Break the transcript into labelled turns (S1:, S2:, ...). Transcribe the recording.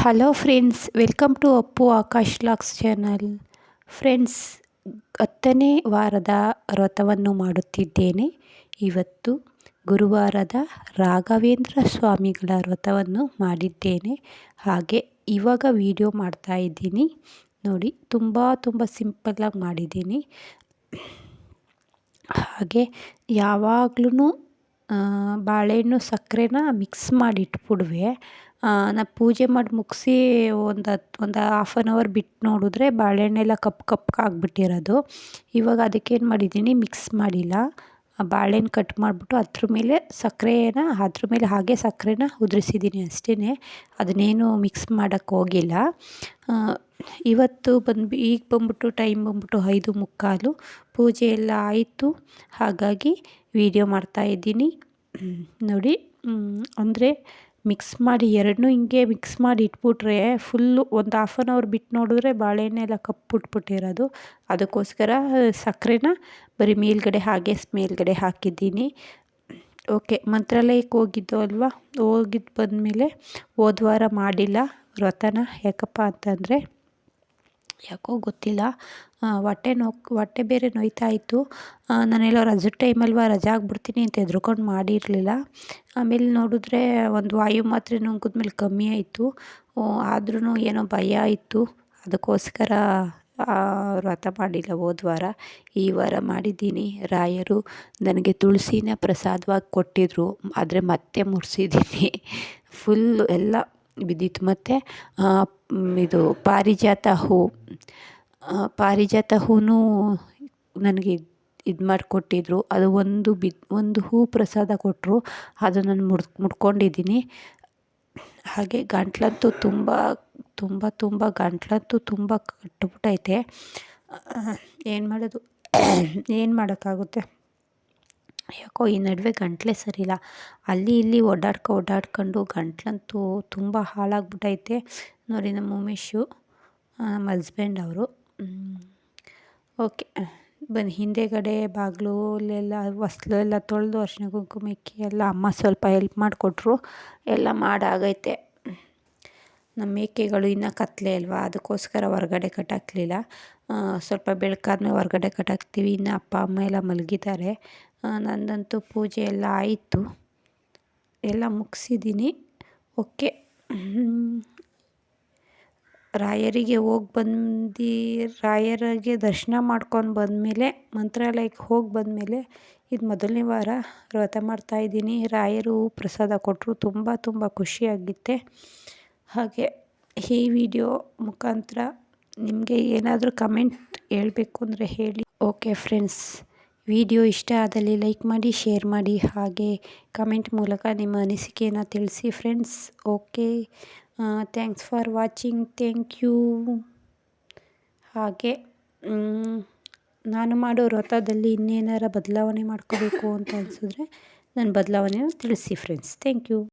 S1: Hello friends welcome to Appu Akash lux channel friends ಹತ್ತನೇ ವಾರದ ವ್ರತವನ್ನು ಮಾಡುತ್ತಿದ್ದೇನೆ. ಇವತ್ತು ಗುರುವಾರದ ರಾಘವೇಂದ್ರ ಸ್ವಾಮಿಗಳ ವ್ರತವನ್ನು ಮಾಡಿದ್ದೇನೆ. ಹಾಗೆ ಇವಾಗ ವಿಡಿಯೋ ಮಾಡ್ತಾ ಇದ್ದೀನಿ. ನೋಡಿ, ತುಂಬ ತುಂಬ ಸಿಂಪಲ್ಲಾಗಿ ಮಾಡಿದ್ದೀನಿ. ಹಾಗೆ ಯಾವಾಗ್ಲೂ ಬಾಳೆಹಣ್ಣು ಸಕ್ಕರೆನ ಮಿಕ್ಸ್ ಮಾಡಿ ಇಟ್ಬಿಡುವೆ ನಾನು ಪೂಜೆ ಮಾಡಿ ಮುಗಿಸಿ ಒಂದು ಹತ್ತು ಒಂದು ಹಾಫ್ ಆನ್ ಅವರ್ ಬಿಟ್ಟು ನೋಡಿದ್ರೆ ಬಾಳೆಹಣ್ಣೆಲ್ಲ ಕಪ್ಪು ಕಪ್ಪಗೆ ಆಗಿಬಿಟ್ಟಿರೋದು. ಇವಾಗ ಅದಕ್ಕೇನು ಮಾಡಿದ್ದೀನಿ ಮಿಕ್ಸ್ ಮಾಡಿಲ್ಲ. ಬಾಳೆಹಣ್ಣು ಕಟ್ ಮಾಡಿಬಿಟ್ಟು ಅದ್ರ ಮೇಲೆ ಸಕ್ಕರೆನ, ಅದ್ರ ಮೇಲೆ ಹಾಗೆ ಸಕ್ಕರೆನ ಉದುರಿಸಿದ್ದೀನಿ ಅಷ್ಟೇ ಅದನ್ನೇನು ಮಿಕ್ಸ್ ಮಾಡೋಕ್ಕೆ ಹೋಗಿಲ್ಲ. ಇವತ್ತು ಬಂದು ಈಗ ಬಂದ್ಬಿಟ್ಟು ಟೈಮ್ ಬಂದ್ಬಿಟ್ಟು ಐದು ಮುಕ್ಕಾಲು. ಪೂಜೆ ಎಲ್ಲ ಆಯಿತು. ಹಾಗಾಗಿ ವೀಡಿಯೋ ಮಾಡ್ತಾಯಿದ್ದೀನಿ ನೋಡಿ ಅಂದರೆ ಮಿಕ್ಸ್ ಮಾಡಿ ಎರಡನ್ನೂ ಹಿಂಗೆ ಮಿಕ್ಸ್ ಮಾಡಿ ಇಟ್ಬಿಟ್ರೆ ಫುಲ್ಲು ಒಂದು ಹಾಫ್ ಆನ್ ಅವರ್ ಬಿಟ್ಟು ನೋಡಿದ್ರೆ ಬಾಳೆಹಣ್ಣೆಲ್ಲ ಕಪ್ಪುಟ್ಬಿಟ್ಟಿರೋದು ಅದಕ್ಕೋಸ್ಕರ ಸಕ್ಕರೆನ ಬರೀ ಮೇಲ್ಗಡೆ ಹಾಗೆ ಮೇಲ್ಗಡೆ ಹಾಕಿದ್ದೀನಿ. ಓಕೆ ಮಂತ್ರಾಲಯಕ್ಕೆ ಹೋಗಿದ್ದು ಅಲ್ವಾ? ಹೋಗಿದ್ದು ಬಂದಮೇಲೆ ಹೋದ್ವಾರ ಮಾಡಿಲ್ಲ. ವ್ರತನ ಯಾಕಪ್ಪ ಅಂತಂದರೆ ಯಾಕೋ ಗೊತ್ತಿಲ್ಲ. ಹೊಟ್ಟೆ ನೋ ಹೊಟ್ಟೆ ಬೇರೆ ನೋಯ್ತಾ ಇತ್ತು. ನಾನೆಲ್ಲೋ ರಜದ ಟೈಮಲ್ವಾ, ರಜೆ ಹಾಕ್ಬಿಡ್ತೀನಿ ಅಂತ ಹೆದ್ರುಕೊಂಡು ಮಾಡಿರಲಿಲ್ಲ. ಆಮೇಲೆ ನೋಡಿದ್ರೆ ಒಂದು ವಾಯು ಮಾತ್ರೆ ನುಂಗಿದ್ಮೇಲೆ ಕಮ್ಮಿ ಆಯಿತು. ಆದ್ರೂ ಏನೋ ಭಯ ಇತ್ತು. ಅದಕ್ಕೋಸ್ಕರ ವ್ರತ ಮಾಡಿಲ್ಲ ಹೋದ ವಾರ. ಈ ವಾರ ಮಾಡಿದ್ದೀನಿ. ರಾಯರು ನನಗೆ ತುಳಸಿನ ಪ್ರಸಾದವಾಗಿ ಕೊಟ್ಟಿದ್ರು. ಆದರೆ ಮತ್ತೆ ಮುರಿಸಿದ್ದೀನಿ. ಫುಲ್ಲು ಎಲ್ಲ ಬಿದ್ದಿತ್ತು. ಮತ್ತು ಇದು ಪಾರಿಜಾತ ಹೂ ಪಾರಿಜಾತ ಹೂನು ನನಗೆ ಇದು ಮಾಡಿಕೊಟ್ಟಿದ್ರು. ಅದು ಒಂದು ಬಿದ್ದು ಒಂದು ಹೂ ಪ್ರಸಾದ ಕೊಟ್ಟರು ಅದು ನಾನು ಮುಡ್, ಮುಡ್ಕೊಂಡಿದ್ದೀನಿ. ಹಾಗೆ ಗಂಟ್ಲಂತೂ ತುಂಬ ತುಂಬ ತುಂಬ, ಗಂಟ್ಲಂತೂ ತುಂಬ ಕಟ್ಬಿಟ್ಟೈತೆ. ಏನು ಮಾಡೋದು? ಏನು ಮಾಡೋಕ್ಕಾಗುತ್ತೆ? ಯಾಕೋ ಈ ನಡುವೆ ಗಂಟಲೇ ಸರಿಯಿಲ್ಲ. ಅಲ್ಲಿ ಇಲ್ಲಿ ಓಡಾಡ್ಕೊ, ಓಡಾಡ್ಕೊಂಡು ಗಂಟ್ಲಂತೂ ತುಂಬ ಹಾಳಾಗ್ಬಿಟ್ಟೈತೆ ನೋಡಿ ನಮ್ಮ ಉಮೇಶು ನಮ್ಮ ಹಸ್ಬೆಂಡ್ ಅವರು. ಓಕೆ. ಬನ್ನಿ, ಹಿಂದೆಗಡೆ ಬಾಗಿಲಲ್ಲೆಲ್ಲ ಹೊಸ್ಲು ಎಲ್ಲ ತೊಳೆದು ಅರಿಶಿನ ಕುಂಕುಮ ಎಲ್ಲ ಅಮ್ಮ ಸ್ವಲ್ಪ ಹೆಲ್ಪ್ ಮಾಡಿಕೊಟ್ರು. ಎಲ್ಲ ಮಾಡಾಗೈತೆ. ನಮ್ಮ ಮೇಕೆಗಳು ಇನ್ನೂ ಕತ್ತಲೆ ಅಲ್ವಾ? ಅದಕ್ಕೋಸ್ಕರ ಹೊರಗಡೆ ಕಟ್ಟಾಕಲಿಲ್ಲ. ಸ್ವಲ್ಪ ಬೆಳಕಾದ್ಮೇಲೆ ಹೊರಗಡೆ ಕಟ್ಟಾಕ್ತೀವಿ. ಇನ್ನು ಅಪ್ಪ, ಅಮ್ಮ ಎಲ್ಲ ಮಲಗಿದ್ದಾರೆ. ನಂದಂತೂ ಪೂಜೆ ಎಲ್ಲ ಆಯಿತು. ಎಲ್ಲ ಮುಗಿಸಿದ್ದೀನಿ. ಓಕೆ. ರಾಯರಿಗೆ ಹೋಗಿ ಬಂದು, ರಾಯರಿಗೆ ದರ್ಶನ ಮಾಡ್ಕೊಂಡು ಬಂದಮೇಲೆ, ಮಂತ್ರಾಲಯಕ್ಕೆ ಹೋಗಿ ಬಂದಮೇಲೆ ಇದು ಮೊದಲನೇ ವಾರ ವ್ರತ ಮಾಡ್ತಾಯಿದ್ದೀನಿ ರಾಯರು ಪ್ರಸಾದ ಕೊಟ್ಟರು ತುಂಬ ತುಂಬ ಖುಷಿಯಾಗಿತ್ತೆ. ಹಾಗೆ ಈ ವಿಡಿಯೋ ಮುಖಾಂತರ ನಿಮಗೆ ಏನಾದರೂ ಕಮೆಂಟ್ ಹೇಳಬೇಕು ಅಂದರೆ ಹೇಳಿ. Okay friends. ವಿಡಿಯೋ ಇಷ್ಟ ಆದಲ್ಲಿ ಲೈಕ್ ಮಾಡಿ, ಶೇರ್ ಮಾಡಿ, ಹಾಗೆ ಕಮೆಂಟ್ ಮೂಲಕ ನಿಮ್ಮ ಅನಿಸಿಕೆಯನ್ನು ತಿಳಿಸಿ friends. Okay. Thanks for watching. Thank you. ಹಾಗೆ ನಾನು ಮಾಡೋ ವ್ರತದಲ್ಲಿ ಇನ್ನೇನಾರ ಬದಲಾವಣೆ ಮಾಡ್ಕೋಬೇಕು ಅಂತ ಅನಿಸಿದ್ರೆ ನನ್ನ ಬದಲಾವಣೆನ ತಿಳಿಸಿ ಫ್ರೆಂಡ್ಸ್. Thank you.